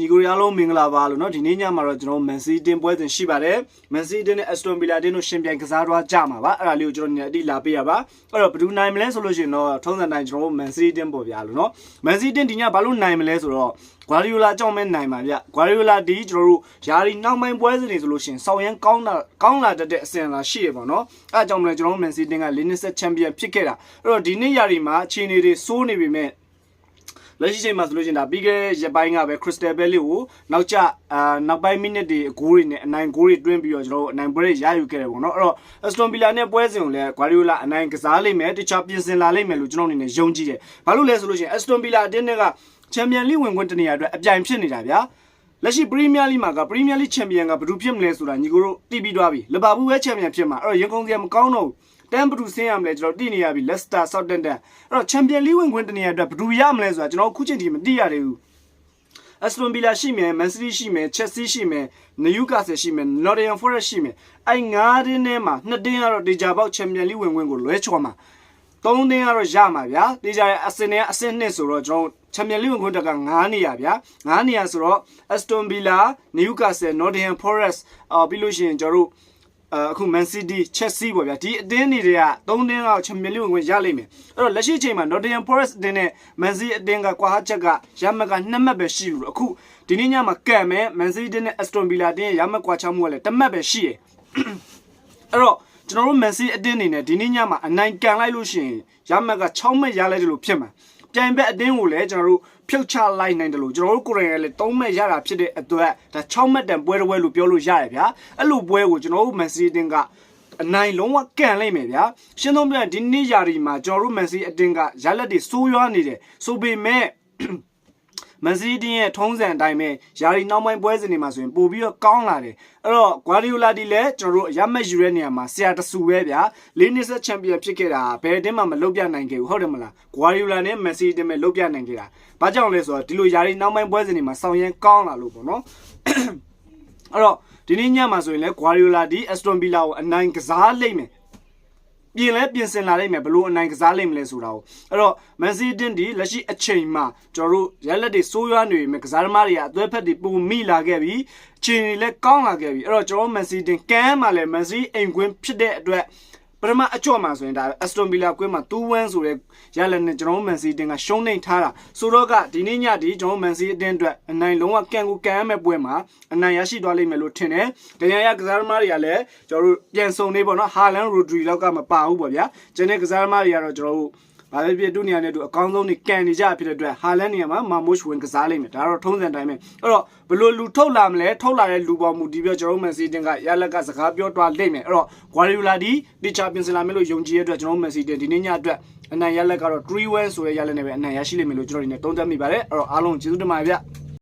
ညီကိုရီအားလုံးမင်္ဂလာပါလို့เนาะဒီနေ့ညမှာတော့ကျွန်တော်မန်စီတင်ပွဲစဉ်ရှိပါတယ်မန်စီတင်နဲ့အက်စတွန်ဗီလာတင်တို့ရှင်ပြိုင်ကစားသွားကြမှာပါအဲ့ဒါလေးကိုကျွန်တော်ညအတိလာပေးရပါအဲ့တော့ဘယ်သူနိုင်မလဲဆိုလို့ရှိရင်တော့ထုံးစံတိုင်းကျွန်တော်မန်စီတင်ပေါ်ပြလို့เนาะမန်စီတင်ဒီညဘာလို့နိုင်မလဲဆိုတော့ဂွာဒီယိုလာကြောင့်မဲနိုင်ပါဗျဂွာဒီယိုလာဒီကျွန်တော်တို့ယာရီနောက်ပိုင်းပွဲစဉ်တွေဆိုလို့ရှိရင်ဆောင်းရန်ကောင်းတာကောင်းလာတတ်တဲ့အစဉ်လာရှိရပါเนาะအဲ့ဒါကြောင့်မလဲကျွန်တော်မန်စီတင်ကလင်းနစ်ဆက်ချန်ပီယံဖြစ်ခဲ့တာအဲ့တော့ဒီနေ့ယာရီမှာအခြေအနေတွေစိုးနေပြီမဲ့ လက်ရှိချိန်မှာဆိုလို့ရှိရင်ဒါပြီးခဲ့တဲ့ရက်ပိုင်းကပဲ Crystal Palace ကိုနောက်ကျအာနောက်ပိုင်းမိနစ်တွေအဂိုးတွေနဲ့အနိုင်ဂိုးတွေတွင်းပြီးတော့ကျွန်တော်တို့အနိုင်ပွဲတွေရယူခဲ့တယ်ပေါ့နော်အဲ့တော့ Aston Villa နဲ့ပွဲစဉ်ကိုလည်း Guardiola အနိုင်ကစားလိမ့်မယ်တခြားပြင်ဆင်လာလိမ့်မယ်လို့ကျွန်တော်အနေနဲ့ယုံကြည်တယ်ဘာလို့လဲဆိုလို့ရှိရင် Aston Villa အတင်းတွေက Champions League ဝင်ခွင့်တနေရာအတွက်အပြိုင်ဖြစ်နေတာဗျာလက်ရှိ Premier League မှာက Premier League Champion ကဘယ်သူဖြစ်မလဲဆိုတာညီကိုတို့သိပြီးသွားပြီလီဗာပူးပဲ Champion ဖြစ်မှာအဲ့တော့ရင်ကုန်စရာမကောင်းတော့ဘူး တန်ဘဒူဆင်းရမလဲကျွန်တော်သိနေရပြီလက်စတာဆောက်တန်တန်အဲ့တော့ချန်ပီယံလိဝင်ခွင့်တနေရာအတွက်ဘဒူရမလဲဆိုတာကျွန်တော်ခုချိန်ထိမသိရသေးဘူးအက်စတွန်ဗီလာရှိမယ်မန်စီးတီးရှိမယ်ချက်စီရှိမယ်နယူကာဆယ်ရှိမယ်နော်တင်ယမ်ဖော်ရက်ရှိမယ်အဲ့ငါးတင်းထဲမှာနှစ်တင်းကတော့ဒေဂျာပေါက်ချန်ပီယံလိဝင်ခွင့်ကိုလွဲချော်မှာသုံးတင်းကတော့ရမှာဗျာဒေဂျာရဲ့အစင်နဲ့အစင်နှစ်ဆိုတော့ကျွန်တော်ချန်ပီယံလိဝင်ခွင့်တက်က9နေရဗျာ9နေရဆိုတော့အက်စတွန်ဗီလာနယူကာဆယ်နော်တင်ယမ်ဖော်ရက်အော်ပြီးလို့ရှိရင်ကျွန်တော်တို့ အခု Man City Chelsea ပေါ့ဗျာဒီအသင်းတွေက၃တင်းလောက်ချန်ပီယံလိဝင်ခွင့်ရလိမ့်မယ်အဲ့တော့လက်ရှိအချိန်မှာ Nottingham Forest အသင်းနဲ့ Man City အသင်းကကွာဟချက်ကရမက်က2မှတ်ပဲရှိဘူးအခုဒီနေ့ညမှာကံမဲ့ Man City နဲ့ Aston Villa အသင်းရဲ့ရမက်ကွာချမှုကလည်းတစ်မှတ်ပဲရှိရယ်အဲ့တော့ကျွန်တော်တို့ Man City အသင်းအနေနဲ့ဒီနေ့ညမှာအနိုင်ကန်လိုက်လို့ရှိရင်ရမက်က6မှတ်ရလိုက်တယ်လို့ဖြစ်မှာပြိုင်ဘက်အသင်းကိုလည်းကျွန်တော်တို့ ဖြုတ်ချလိုက်နိုင်တယ်လို့ကျွန်တော်တို့ကိုယ်တိုင်ကလည်း3မှတ်ရတာဖြစ်တဲ့အတွက်ဒါ6မှတ်တန်ပွဲတစ်ပွဲလို့ပြောလို့ရတယ်ဗျာအဲ့လိုပွဲကိုကျွန်တော်တို့ Man City အသင်းကအနိုင်လုံးဝကန်လိုက်မယ်ဗျာရှင်းသုံးပြဒီနေ့ယာရီမှာကျွန်တော်တို့ Man City အသင်းကရလက်တွေစိုးရွားနေတယ်ဆိုပေမဲ့ မန်စီးတီးရဲ့ထုံးစံအတိုင်းပဲယာရီနောက်ပိုင်းပွဲစဉ်တွေမှာဆိုရင်ပို့ပြီးတော့ကောင်းလာတယ်အဲ့တော့ဂွာဒီယိုလာဒီလည်းကျွန်တော်တို့ရမက်ယူတဲ့နေရာမှာဆရာတဆူပဲဗျာလေးနှစ်ဆက်ချန်ပီယံဖြစ်ခဲ့တာဘယ်အတင်းမှမလုပ်ပြနိုင်ခဲ့ဘူးဟုတ်တယ်မလားဂွာဒီယိုလာနဲ့မန်စီးတီးပဲလုပ်ပြနိုင်ခဲ့တာဘာကြောင့်လဲဆိုတော့ဒီလိုယာရီနောက်ပိုင်းပွဲစဉ်တွေမှာဆောင်ရန်ကောင်းလာလို့ပေါ့နော်အဲ့တော့ဒီနေ့ညမှာဆိုရင်လည်းဂွာဒီယိုလာဒီအက်စတွန်ဗီလာကိုအနိုင်ကစားလိမ့်မယ် ပြင်လဲပြင်ဆင်လာနိုင်မယ်ဘလို့အနိုင်ကစားနိုင်မလဲဆိုတာကိုအဲ့တော့မန်စီးတင်ဒီလက်ရှိအချိန်မှာကျွန်တော်တို့ရက်လက်တွေစိုးရွားနေပြီကစားသမားတွေကအသွဲဖက်တွေပုံမိလာခဲ့ပြီအချိန်တွေလည်းကောင်းလာခဲ့ပြီအဲ့တော့ကျွန်တော်မန်စီးတင်ကမ်းမှာလည်းမန်စီးအိမ်ကွင်းဖြစ်တဲ့အတွက် ပထမအကြော့မှာဆိုရင်ဒါအက်စတွန်ဗီလာကွင်းမှာ2-1ဆိုတဲ့ရလက်နဲ့ကျွန်တော်မန်စီးတင်ကရှုံးနေထားတာဆိုတော့ကဒီနေ့ညဒီကျွန်တော်မန်စီးအတင်းအတွက်အနိုင်လုံးဝကန်ကိုကန်ရမယ့်ပွဲမှာအနိုင်ရရှိသွားလိမ့်မယ်လို့ထင်တယ်ဒဏ်ရာရကစားသမားတွေကလည်းကျွန်တော်တို့ပြန်ဆုံနေပေါ့နော်ဟာလန်ရိုဒရီလောက်ကမပါဘူးပေါ့ဗျာကျန်တဲ့ကစားသမားတွေကတော့ကျွန်တော်တို့ ဘာပဲဖြစ်တူနေရတဲ့သူအကောင်းဆုံးနေကန်နေကြဖြစ်တဲ့အတွက်ဟာလန်နေရာမှာမာမုရှ်ဝင်ကစားလိမ့်မယ်ဒါတော့ထုံးစံတိုင်းပဲအဲ့တော့ဘလို့လူထုတ်လာမလဲထုတ်လာတဲ့လူပေါ်မူဒီပြောကျွန်တော်တို့မန်စီတင်ကရလက်ကစကားပြောတွားလိမ့်မယ်အဲ့တော့ဂွာရီယိုလာဒီတီချာပင်စလာမယ်လို့ယုံကြည်ရတဲ့အတွက်ကျွန်တော်တို့မန်စီတင်ဒီနေ့ညအတွက်အနိုင်ရလက်ကတော့3-1ဆိုတဲ့ရလက်နဲ့ပဲအနိုင်ရရှိလိမ့်မယ်လို့ကျွန်တော်ဒီနေ့သုံးသပ်မိပါတယ်အဲ့တော့အားလုံးကျေးဇူးတင်ပါတယ်ဗျ